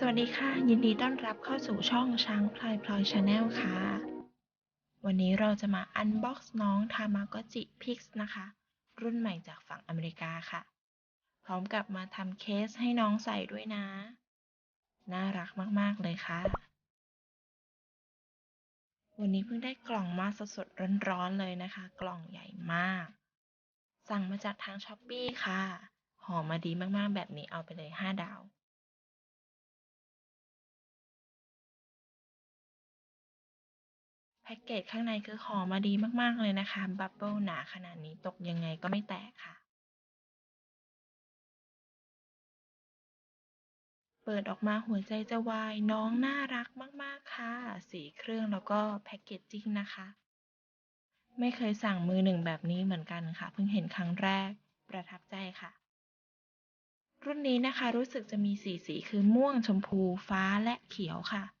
สวัสดีค่ะ ยินดีต้อนรับเข้าสู่ช่องช้างพลายพลอยชาแนลค่ะ วันนี้เราจะมาอันบ็อกซ์น้องทามากจิพิกส์นะคะ รุ่นใหม่จากฝั่งอเมริกาค่ะ พร้อมกับมาทำเคสให้น้องใส่ด้วยนะ น่ารักมาก ๆ เลยค่ะ วันนี้เพิ่งได้กล่องมาสดๆร้อนๆเลยนะคะ กล่องใหญ่มาก สั่งมาจากทางช้อปปี้ค่ะห่อมาดีมากๆแบบนี้เอาไปเลย 5 ดาว แพ็กเกจข้างในคือหอมาดีมาก ๆ เลยนะคะ บับเบิลหนาขนาดนี้ตกยังไงก็ไม่แตกค่ะ เปิดออกมาหัวใจจะวาย น้องน่ารักมาก ๆ ค่ะ สีเครื่องแล้วก็แพ็กเกจจิ้งนะคะ ไม่เคยสั่งมือหนึ่งแบบนี้เหมือนกันค่ะ เพิ่งเห็นครั้งแรก ประทับใจค่ะ รุ่นนี้นะคะรู้สึกจะมีสีสีคือม่วงชมพูฟ้าและเขียวค่ะ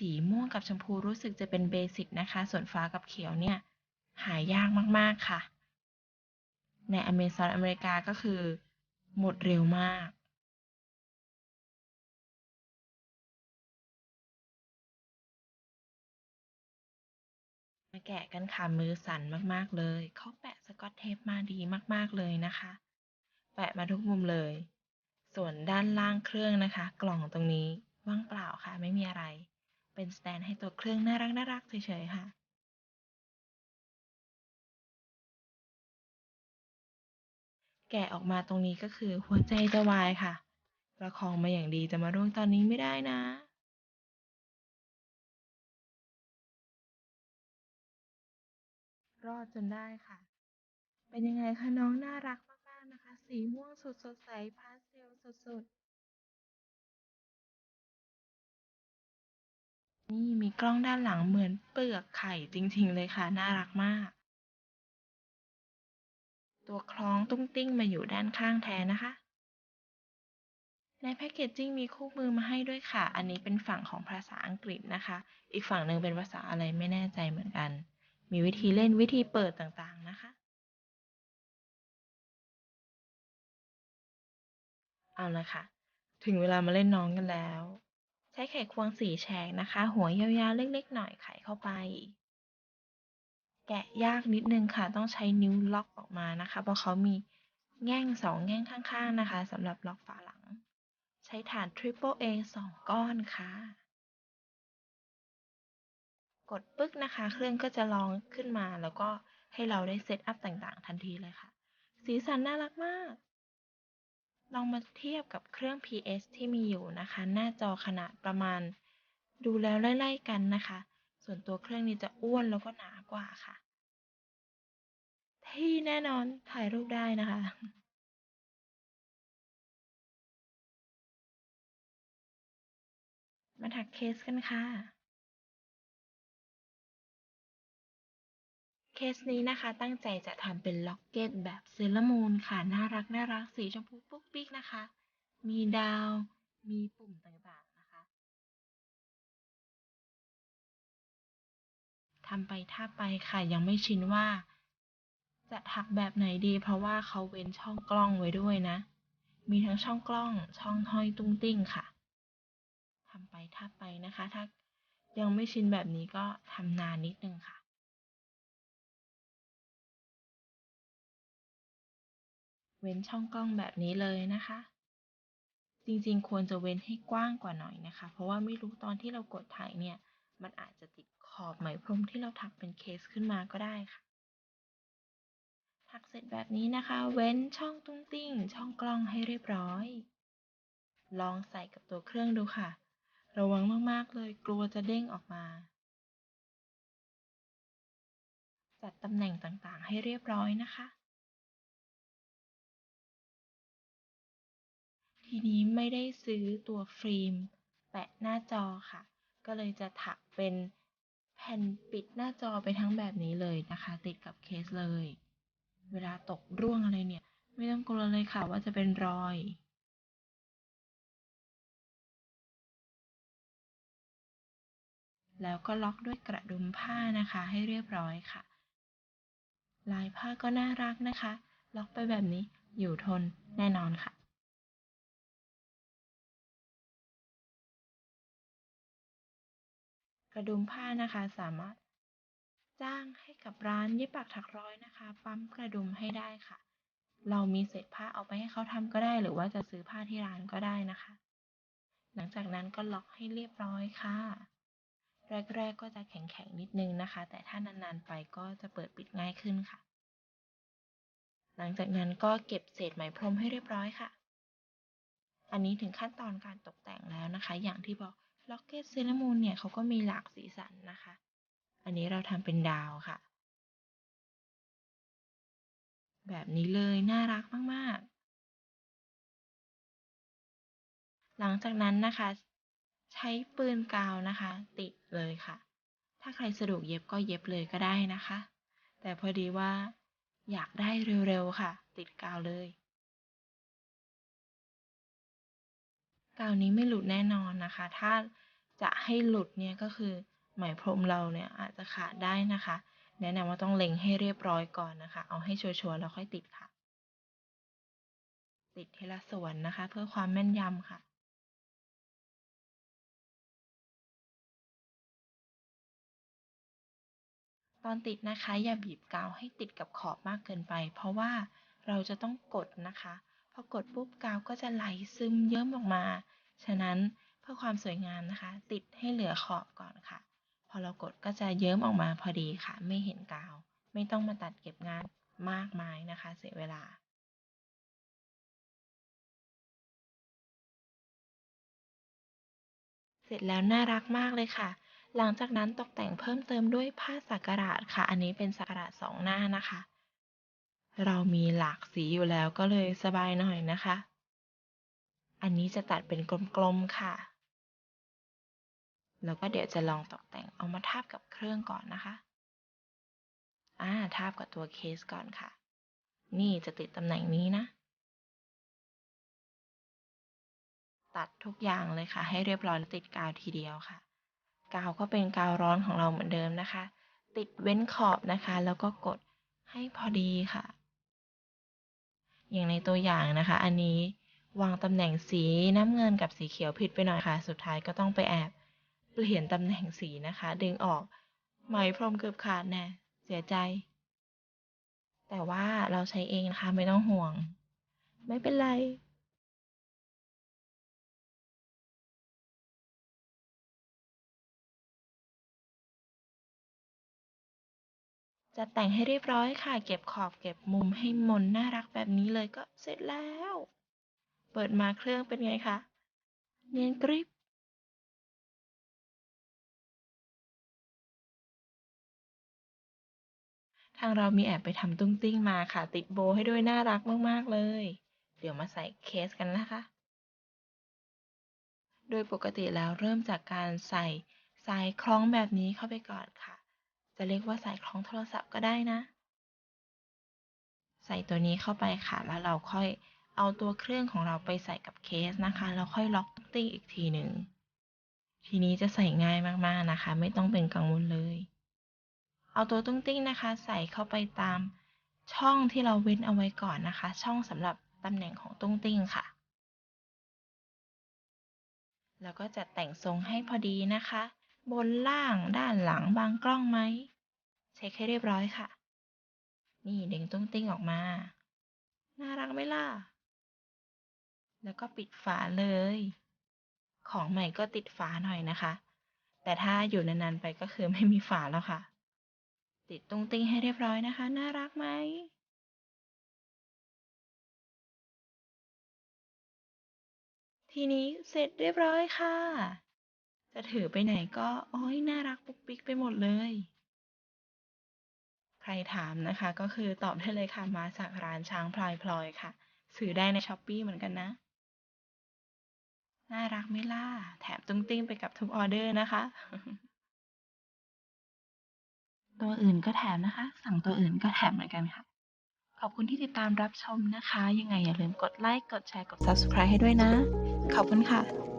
สีม่วงกับชมพูรู้สึกจะเป็นเบสิกนะคะ ส่วนฟ้ากับเขียวเนี่ย หายากมากๆค่ะ ในอเมซอนอเมริกาก็คือ หมดเร็วมาก มาแกะกันค่ะมือสั่นมากๆเลย เขาแปะสกอตเทปมาดีมากๆเลยนะคะ แปะมาทุกมุมเลย ส่วนด้านล่างเครื่องนะคะ กล่องตรงนี้ว่างเปล่าค่ะ ไม่มีอะไร เป็นสแตนให้ตัวเครื่องน่ารักน่ารักเฉยๆค่ะแกะออกมาตรงนี้ก็คือหัวใจจะวายค่ะ ประคองมาอย่างดีจะมาร่วงตอนนี้ไม่ได้นะ รอดจนได้ค่ะ เป็นยังไงคะน้องน่ารักมากๆนะคะ สีม่วงสุดสดใสพาสเทลสุดๆ นี่มีกล้องด้านหลังเหมือนเปลือกไข่จริง ๆ เลยค่ะ น่ารักมาก ตัวคล้องตุ้งติ้งมาอยู่ด้านข้างแทนนะคะ ในแพคเกจจิ้งมีคู่มือมาให้ด้วยค่ะ อันนี้เป็นฝั่งของภาษาอังกฤษนะคะ อีกฝั่งหนึ่งเป็นภาษาอะไรไม่แน่ใจเหมือนกัน มีวิธีเล่นวิธีเปิดต่างๆนะคะเอาละค่ะ ถึงเวลามาเล่นน้องกันแล้ว ช้ไขควงสี่แฉกนะคะ หัวยาวๆเล็กๆ หน่อยไขเข้าไป แกะยากนิดนึงค่ะ ต้องใช้นิ้วล็อกออกมานะคะ เพราะเขามีแง่งสองแง่งข้างๆนะคะสำหรับล็อกฝาหลัง ใช้ฐาน Triple A สองก้อนค่ะ กดปึ๊กนะคะ เครื่องก็จะร้องขึ้นมาแล้วก็ให้เราได้เซตอัพต่างๆ ทันทีเลยค่ะ สีสันน่ารักมาก ลองมาเทียบกับเครื่อง PS ที่มีอยู่นะคะ หน้าจอขนาดประมาณ ดูแล้วไล่ๆกันนะคะ ส่วนตัวเครื่องนี้จะอ้วนแล้วก็หนากว่าค่ะ ที่แน่นอนถ่ายรูปได้นะคะมาถักเคสกันค่ะ เคสนี้นะคะตั้งใจจะทำเป็นล็อกเก็ตแบบเซเลมูนค่ะ น่ารักน่ารักสีชมพูปุ๊กปิ๊กนะคะ มีดาว มีปุ่มต่างๆนะคะทำไปท่าไปค่ะ ยังไม่ชินว่า จะถักแบบไหนดี เพราะว่าเขาเว้นช่องกล้องไว้ด้วยนะ มีทั้งช่องกล้อง ช่องห้อยตุ้งติ้งค่ะทำไปท่าไปนะคะ ถ้ายังไม่ชินแบบนี้ก็ทำนานนิดนึงค่ะ เว้นช่องกล้องแบบนี้เลยนะคะ จริงๆ ควรจะเว้นให้กว้างกว่าหน่อยนะคะ เพราะว่าไม่รู้ตอนที่เรากดถ่ายเนี่ย มันอาจจะติดขอบไหมพรมที่เราถักเป็นเคสขึ้นมาก็ได้ค่ะถักเสร็จแบบนี้นะคะ เว้นช่องตุ้งติ้ง ช่องกล้องให้เรียบร้อย ลองใส่กับตัวเครื่องดูค่ะ ระวังมากๆเลยกลัวจะเด้งออกมา จัดตำแหน่งต่างๆ ให้เรียบร้อยนะคะ ทีนี้ไม่ได้ซื้อตัวฟิล์มแปะหน้าจอค่ะ ก็เลยจะถักเป็นแผ่นปิดหน้าจอไปทั้งแบบนี้เลยนะคะ ติดกับเคสเลย เวลาตกร่วงอะไรเนี่ย ไม่ต้องกลัวเลยค่ะว่าจะเป็นรอยแล้วก็ล็อกด้วยกระดุมผ้านะคะให้เรียบร้อยค่ะ ลายผ้าก็น่ารักนะคะ ล็อกไปแบบนี้อยู่ทนแน่นอนค่ะ กระดุมผ้านะคะ สามารถจ้างให้กับร้านเย็บปักถักร้อยนะคะ ปั๊มกระดุมให้ได้ค่ะ เรามีเศษผ้าเอาไปให้เขาทำก็ได้ หรือว่าจะซื้อผ้าที่ร้านก็ได้นะคะ หลังจากนั้นก็ล็อกให้เรียบร้อยค่ะ แรกๆก็จะแข็งๆนิดนึงนะคะ แต่ถ้านานๆไปก็จะเปิดปิดง่ายขึ้นค่ะ หลังจากนั้นก็เก็บเศษไหมพรมให้เรียบร้อยค่ะ อันนี้ถึงขั้นตอนการตกแต่งแล้วนะคะ อย่างที่บอก ล็อกเก็ตเซรามูนเนี่ยเขาก็มีหลากสีสันนะคะ อันนี้เราทำเป็นดาวค่ะ แบบนี้เลยน่ารักมาก ๆ หลังจากนั้นนะคะ ใช้ปืนกาวนะคะ ติดเลยค่ะ ถ้าใครสะดวกเย็บก็เย็บเลยก็ได้นะคะ แต่พอดีว่าอยากได้เร็ว ๆ ค่ะ ติดกาวเลย กาวนี้ไม่หลุดแน่นอนนะคะ ถ้าจะให้หลุดเนี่ยก็คือไหมพรมเราเนี่ยอาจจะขาดได้นะคะ แนะนำว่าต้องเล็งให้เรียบร้อยก่อนนะคะ เอาให้ชัวร์ๆแล้วค่อยติดค่ะ ติดทีละส่วนนะคะ เพื่อความแม่นยำค่ะตอนติดนะคะอย่าบีบกาวให้ติดกับขอบมากเกินไป เพราะว่าเราจะต้องกดนะคะ พอกดปุ๊บกาวก็จะไหลซึมเยิ้มออกมา ฉะนั้นเพื่อความสวยงามนะคะ ติดให้เหลือขอบก่อนค่ะ พอเรากดก็จะเยิ้มออกมาพอดีค่ะ ไม่เห็นกาว ไม่ต้องมาตัดเก็บงานมากมายนะคะ เสียเวลาเสร็จแล้วน่ารักมากเลยค่ะ หลังจากนั้นตกแต่งเพิ่มเติมด้วยผ้าสักการะค่ะ อันนี้เป็นสักการะสองหน้านะคะ เรามีหลากสีอยู่แล้วก็เลยสบายหน่อยนะคะ อันนี้จะตัดเป็นกลมๆค่ะ แล้วก็เดี๋ยวจะลองตกแต่งเอามาทาบกับเครื่องก่อนนะคะ อ่าทาบกับตัวเคสก่อนค่ะ นี่จะติดตำแหน่งนี้นะตัดทุกอย่างเลยค่ะ ให้เรียบร้อยแล้วติดกาวทีเดียวค่ะ กาวก็เป็นกาวร้อนของเราเหมือนเดิมนะคะ ติดเว้นขอบนะคะ แล้วก็กดให้พอดีค่ะ อย่างในตัวอย่างนะคะ อันนี้วางตำแหน่งสีน้ำเงินกับสีเขียวผิดไปหน่อยค่ะ สุดท้ายก็ต้องไปแอบเปลี่ยนตำแหน่งสีนะคะ ดึงออกไหมพรมเกือบขาดแน่เสียใจ แต่ว่าเราใช้เองนะคะไม่ต้องห่วง ไม่เป็นไร จะแต่งให้เรียบร้อยค่ะ เก็บขอบเก็บมุมให้มนน่ารักแบบนี้เลยก็เสร็จแล้ว เปิดมาเครื่องเป็นไงคะ เนียนกริบทางเรามีแอบไปทำตุ้งติ้งมาค่ะ ติดโบให้ด้วยน่ารักมากๆเลย เดี๋ยวมาใส่เคสกันนะคะ โดยปกติแล้วเริ่มจากการใส่สายคล้องแบบนี้เข้าไปก่อนค่ะ จะเรียกว่าสายคล้องโทรศัพท์ก็ได้นะ ใส่ตัวนี้เข้าไปค่ะ แล้วเราค่อยเอาตัวเครื่องของเราไปใส่กับเคสนะคะ แล้วค่อยล็อกตุ้งติ้งอีกทีหนึ่ง ทีนี้จะใส่ง่ายมากๆนะคะ ไม่ต้องเป็นกังวลเลย เอาตัวตุ้งติ้งนะคะ ใส่เข้าไปตามช่องที่เราเว้นเอาไว้ก่อนนะคะ ช่องสำหรับตำแหน่งของตุ้งติ้งค่ะ แล้วก็จัดแต่งทรงให้พอดีนะคะ บนล่างด้านหลังบางกล้องไหม เช็คให้เรียบร้อยค่ะ นี่เดึงตุ้งติ้งออกมา น่ารักไหมล่ะ แล้วก็ปิดฝาเลย ของใหม่ก็ติดฝาหน่อยนะคะ แต่ถ้าอยู่นานๆไปก็คือไม่มีฝาแล้วค่ะ ติดตุ้งติ้งให้เรียบร้อยนะคะ น่ารักไหมทีนี้เสร็จเรียบร้อยค่ะ จะถือไปไหนก็ โอ้ยน่ารักปุ๊กปิ๊กไปหมดเลย ใครถามนะคะ ก็คือตอบได้เลยค่ะ มาจากร้านช้างพลายพลอยค่ะ ซื้อได้ในช้อปปีเหมือนกันนะ น่ารักไม่ล่ะแถมตุ้งติ้งไปกับทุกออเดอร์นะคะ ตัวอื่นก็แถมนะคะ สั่งตัวอื่นก็แถมเหมือนกันค่ะ ขอบคุณที่ติดตามรับชมนะคะ ยังไงอย่าลืมกดไลค์ กดแชร์ กด subscribe ให้ด้วยนะ ขอบคุณค่ะ